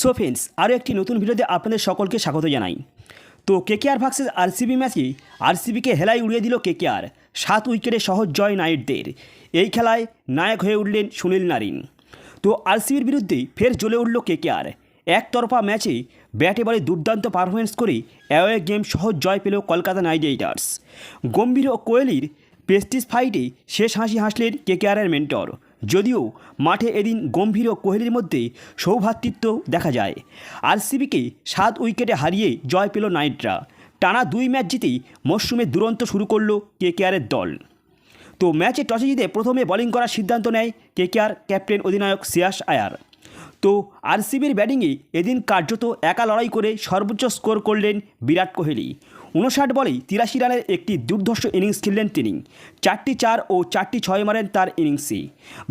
So friends আরও একটি নতুন ভিডিওতে আপনাদের সকলকে স্বাগত জানাই। তো কেকেআর ভার্সেস আরসিবি ম্যাচে আরসিবিকে হেলায় উড়িয়ে দিল কেকেআর সাত উইকেটে সহজ জয় নাইটদের। এই খেলায় নায়ক হয়ে উঠলেন সুনীল নারিন। তো আরসিবির বিরুদ্ধে ফের জ্বলে উঠল কেকেআর একতরফা ম্যাচে ব্যাটে বলে দুর্দান্ত পারফরমেন্স করে অ্যাওয়ে গেম সহজ জয় পেল কলকাতা নাইট রাইডার্স গম্ভীর ও কোহলির প্রেস্টিজ ফাইটে শেষ হাসি হাসলেন কেকেআরের মেন্টর যদিও মাঠে এদিন গম্ভীর ও কোহলির মধ্যে সৌভ্রাতৃত্ব দেখা যায়। আরসিবিকে সাত উইকেটে হারিয়ে জয় পেল নাইটরা। টানা দুই ম্যাচ জিতেই মরশুমে দুরন্ত শুরু করল কেকেআরের দল। তো ম্যাচে টসে জিতে প্রথমে বোলিং করার সিদ্ধান্ত নেয় কেকেআর ক্যাপ্টেন অধিনায়ক সিয়াস আয়ার। তো আরসিবির ব্যাটিংয়ে এদিন কার্যত একা লড়াই করে সর্বোচ্চ স্কোর করলেন বিরাট কোহলি। উনষাট বলেই তিরাশি রানের একটি দুর্ধর্ষ ইনিংস খেললেন তিনি। চারটি চার ও চারটি ছয় মারেন তার ইনিংসে।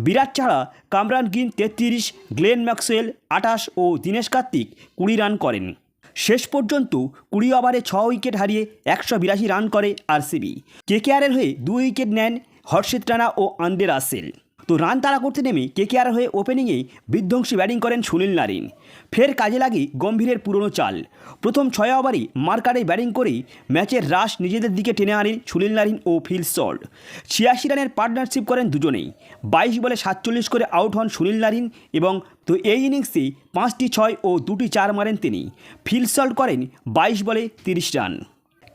বিরাট ছাড়া কামরান গিন তেত্রিশ, গ্লেন ম্যাক্সওয়েল আঠাশ ও দীনেশ কার্তিক কুড়ি রান করেন। শেষ পর্যন্ত কুড়ি ওভারে ছ উইকেট হারিয়ে একশো বিরাশি রান করে আরসিবি। কেকেআরের হয়ে দুই উইকেট নেন হর্ষিত রানা ও আন্দে রাসেল। তো রান তাড়া করতে নেমে কেকেআর হয়ে ওপেনিংয়ে বিধ্বংসী ব্যাটিং করেন সুনীল নারিন। ফের কাজে লাগে গম্ভীরের পুরনো চাল। প্রথম ছয় ওভারই মার্কারে ব্যাটিং করেই ম্যাচের রাশ নিজেদের দিকে টেনে আনেন সুনীল নারিন ও ফিল সল্ট ছিয়াশি রানের পার্টনারশিপ করেন দুজনেই। বাইশ বলে সাতচল্লিশ করে আউট হন সুনীল নারিন এবং তো এই ইনিংসে পাঁচটি ছয় ও দুটি চার মারেন তিনি। ফিল সল্ট করেন বাইশ বলে তিরিশ রান।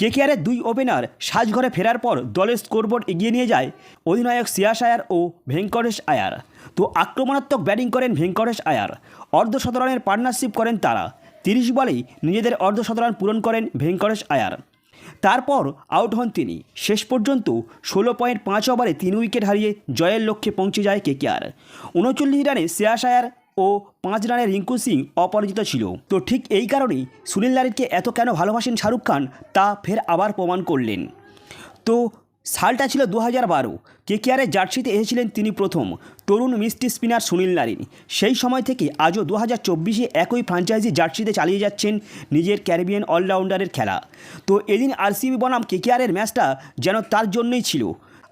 কেকেআরের দুই ওপেনার সাজঘরে ফেরার পর দলের স্কোরবোর্ড এগিয়ে নিয়ে যায় অধিনায়ক সিয়াস আয়ার ও ভেঙ্কটেশ আয়ার। তো আক্রমণাত্মক ব্যাটিং করেন ভেঙ্কটেশ আয়ার। অর্ধশতরানের পার্টনারশিপ করেন তারা। তিরিশ বলেই নিজেদের অর্ধশতরান পূরণ করেন ভেঙ্কটেশ আয়ার। তারপর আউট হন তিনি। শেষ পর্যন্ত ষোলো পয়েন্ট পাঁচ ওভারে তিন উইকেট হারিয়ে জয়ের লক্ষ্যে পৌঁছে যায় কেকেআর। উনচল্লিশ রানে শ্রেয়াস আয়ার ও পাঁচ রানে রিঙ্কু সিং অপরাজিত ছিল। তো ঠিক এই কারণেই সুনীল নারিনকে এত কেন ভালোবাসেন শাহরুখ খান, তা ফের আবার প্রমাণ করলেন। তো সালটা ছিল দু হাজার বারো। কেকেআরের জার্সিতে এসেছিলেন তিনি প্রথম, তরুণ মিষ্টি স্পিনার সুনীল নারিন সেই সময় থেকে আজও দু হাজার চব্বিশে একই ফ্রাঞ্চাইজি জার্সিতে চালিয়ে যাচ্ছেন নিজের ক্যারিবিয়ান অলরাউন্ডারের খেলা। তো এদিন আরসিবি বনাম কেকেআরের ম্যাচটা যেন তার জন্যই ছিল।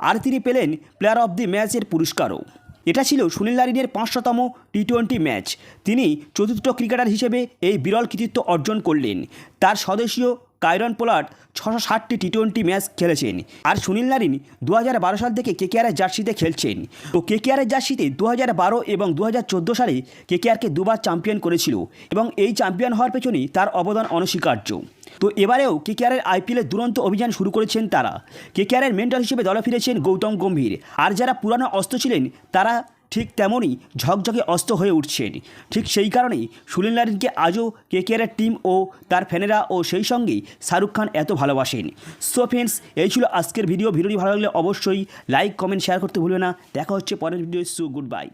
আর তিনি পেলেন প্লেয়ার অফ দি ম্যাচের পুরস্কারও। এটা ছিল সুনীল নারিনের পাঁচশোতম টি টোয়েন্টি ম্যাচ। তিনি চতুর্থ ক্রিকেটার হিসেবে এই বিরল কৃতিত্ব অর্জন করলেন। তার স্বদেশীয় কাইরন পোলার্ড ছশো ষাটটি টি টোয়েন্টি ম্যাচ খেলেছেন। আর সুনীল নারিন দু হাজার বারো সাল থেকে কে কেকেআরের জার্সিতে খেলছেন। তো কে কেকেআরের জার্সিতে দু হাজার বারো এবং দু হাজার চোদ্দ সালে কেকেআরকে দুবার চ্যাম্পিয়ন করেছিল এবং এই চ্যাম্পিয়ন হওয়ার পেছনেই তার অবদান অনস্বীকার্য। তো এবারেও কেকেআরের আইপিএলের দুরন্ত অভিযান শুরু করেছেন তারা। কে কেকেআরের মেন্টাল হিসেবে দলে ফিরেছেন গৌতম গম্ভীর। আর যারা পুরানো অস্ত্র ছিলেন, তারা ঠিক তেমনই ঝকঝকে অস্ত হয়ে উঠছেন ঠিক সেই কারণেই সুনীল নারিনকে আজও কেকেআরের টিম ও তার ফ্যানেরা ও সেই সঙ্গেই শাহরুখ খান এত ভালোবাসেন। সো ফ্রেন্ডস এই ছিল আজকের ভিডিও। ভিডিওটি ভালো লাগলে অবশ্যই লাইক কমেন্ট শেয়ার করতে ভুলবে না। দেখা হচ্ছে পরের ভিডিও সু গুড বাই